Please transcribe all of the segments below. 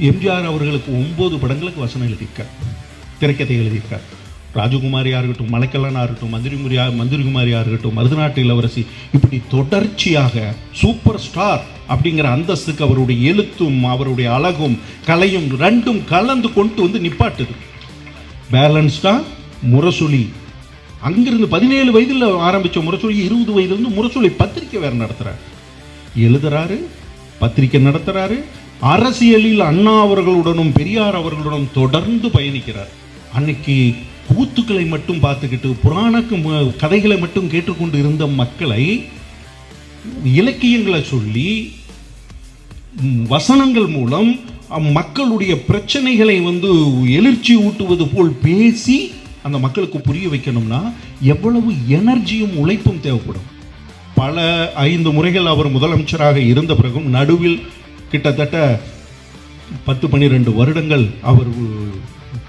எம்ஜிஆர் அவர்களுக்கு ஒம்பது படங்களுக்கு வசனம் எழுதியிருக்கார். திரைக்கதை எழுதியிருக்கார். ராஜகுமாரியாக இருக்கட்டும் மலைக்கல்லனாக இருக்கட்டும் மந்திரிமுரியா மந்திரிகுமாரியாக இருக்கட்டும் மருதநாட்டு இளவரசி இப்படி தொடர்ச்சியாக சூப்பர் ஸ்டார் அப்படிங்கிற அந்தஸ்துக்கு அவருடைய எழுத்தும் அவருடைய அழகும் கலையும் ரெண்டும் கலந்து கொண்டு வந்து நிப்பாட்டுது. பேலன்ஸ்டாக முரசொலி. அங்கிருந்து பதினேழு வயதில் ஆரம்பித்த முரசொலி இருபது வயதுலேருந்து முரசொலி பத்திரிக்கை வேறு நடத்துகிறார் எழுதுறாரு பத்திரிக்கை நடத்துகிறாரு அரசியலில் அண்ணா அவர்களுடனும் பெரியார் அவர்களுடனும் தொடர்ந்து பயணிக்கிறார். அன்னைக்கு கூத்துக்களை மட்டும் பார்த்துக்கிட்டு புராண ம- கதைகளை மட்டும் கேட்டுக்கொண்டு இருந்த மக்களை இலக்கியங்களை சொல்லி வசனங்கள் மூலம் அம், மக்களுடைய பிரச்சனைகளை வந்து எழுச்சி ஊட்டுவது போல் பேசி அந்த மக்களுக்கு புரிய வைக்கணும்னா எவ்வளவு எனர்ஜியும் உழைப்பும் தேவைப்படும். பல ஐந்து முறைகள் அவர் முதலமைச்சராக இருந்த பிறகும் நடுவில் கிட்டத்தட்ட பத்து பன்னிரெண்டு வருடங்கள் அவர்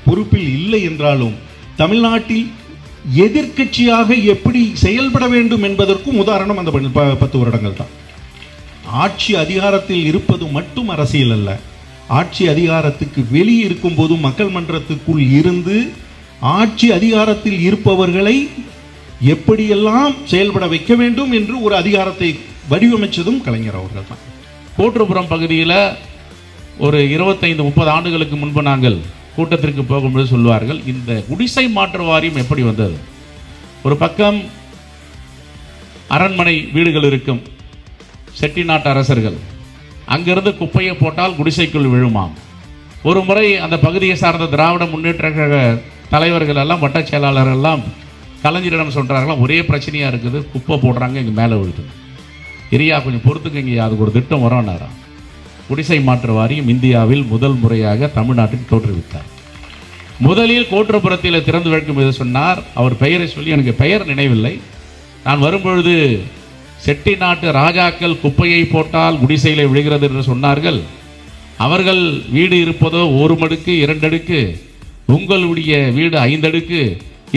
பொறுப்பில் இல்லை என்றாலும் தமிழ்நாட்டில் எதிர்க்கட்சியாக எப்படி செயல்பட வேண்டும் என்பதற்கும் உதாரணம் அந்த ப- பத்து வருடங்கள் தான். ஆட்சி அதிகாரத்தில் இருப்பது மட்டும் அரசியல் அல்ல. ஆட்சி அதிகாரத்துக்கு வெளியே இருக்கும்போது மக்கள் மன்றத்துக்குள் இருந்து ஆட்சி அதிகாரத்தில் இருப்பவர்களை எப்படியெல்லாம் செயல்பட வைக்க வேண்டும் என்று ஒரு அதிகாரத்தை வடிவமைச்சதும் கலைஞர் அவர்கள் தான். கூற்றுப்புறம் பகுதியில் ஒரு இருபத்தைந்து முப்பது ஆண்டுகளுக்கு முன்பு நாங்கள் கூட்டத்திற்கு போகும்போது சொல்வார்கள் இந்த குடிசை மாற்று வாரியம் எப்படி வந்தது? ஒரு பக்கம் அரண்மனை வீடுகள் இருக்கும் செட்டிநாட்டு அரசர்கள் அங்கிருந்து குப்பையை போட்டால் குடிசைக்குள் விழுமாம். ஒரு முறை அந்த பகுதியை சார்ந்த திராவிட முன்னேற்ற கழக தலைவர்கள் எல்லாம் வட்டச் செயலாளர்கள் எல்லாம் கலைஞரிடம் சொல்கிறார்களாம் ஒரே பிரச்சனையாக இருக்குது குப்பை போடுறாங்க இங்கே மேலே விழுது. இரியா கொஞ்சம் பொறுத்துக்கங்க அதுக்கு ஒரு திட்டம் வரோன்னாராம் குடிசை மாற்று வாரியம் இந்தியாவில் முதல் முறையாக தமிழ்நாட்டில் தோற்றுவித்தார். முதலில் கோற்றுப்புறத்தில் திறந்து வைக்கும் என்று சொன்னார். அவர் பெயரை சொல்லி எனக்கு பெயர் நினைவில்லை. நான் வரும்பொழுது செட்டி நாட்டு ராஜாக்கள் குப்பையை போட்டால் குடிசையிலே விழுகிறது என்று சொன்னார்கள். அவர்கள் வீடு இருப்பதோ ஒரு மடுக்கு இரண்டடுக்கு உங்களுடைய வீடு ஐந்தடுக்கு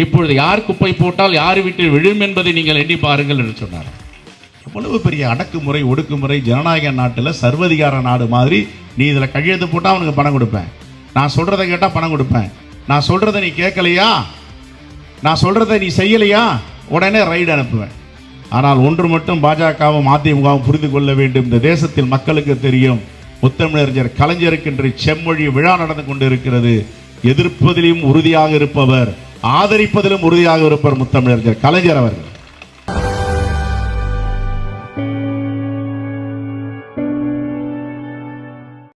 இப்பொழுது யார் குப்பை போட்டால் யார் வீட்டில் விழும் என்பதை நீங்கள் எண்ணி பாருங்கள் என்று சொன்னார். எவ்வளவு பெரிய அடக்குமுறை ஒடுக்குமுறை ஜனநாயக நாட்டில் சர்வதிகார நாடு மாதிரி நீ இதில் கையெழுத்து போட்டால் அவனுக்கு பணம் கொடுப்பேன். நான் சொல்கிறத கேட்டால் பணம் கொடுப்பேன். நான் சொல்கிறத நீ கேட்கலையா? நான் சொல்கிறத நீ செய்யலையா? உடனே ரைடு அனுப்புவேன். ஆனால் ஒன்று மட்டும் பாஜகவும் அதிமுகவும் புரிந்து கொள்ள வேண்டும். இந்த தேசத்தில் மக்களுக்கு தெரியும் முத்தமிழறிஞர் கலைஞருக்கு இன்று செம்மொழி விழா நடந்து கொண்டிருக்கிறது. எதிர்ப்பதிலும் உறுதியாக இருப்பவர் ஆதரிப்பதிலும் உறுதியாக இருப்பவர் முத்தமிழறிஞர் கலைஞர் அவர்கள்.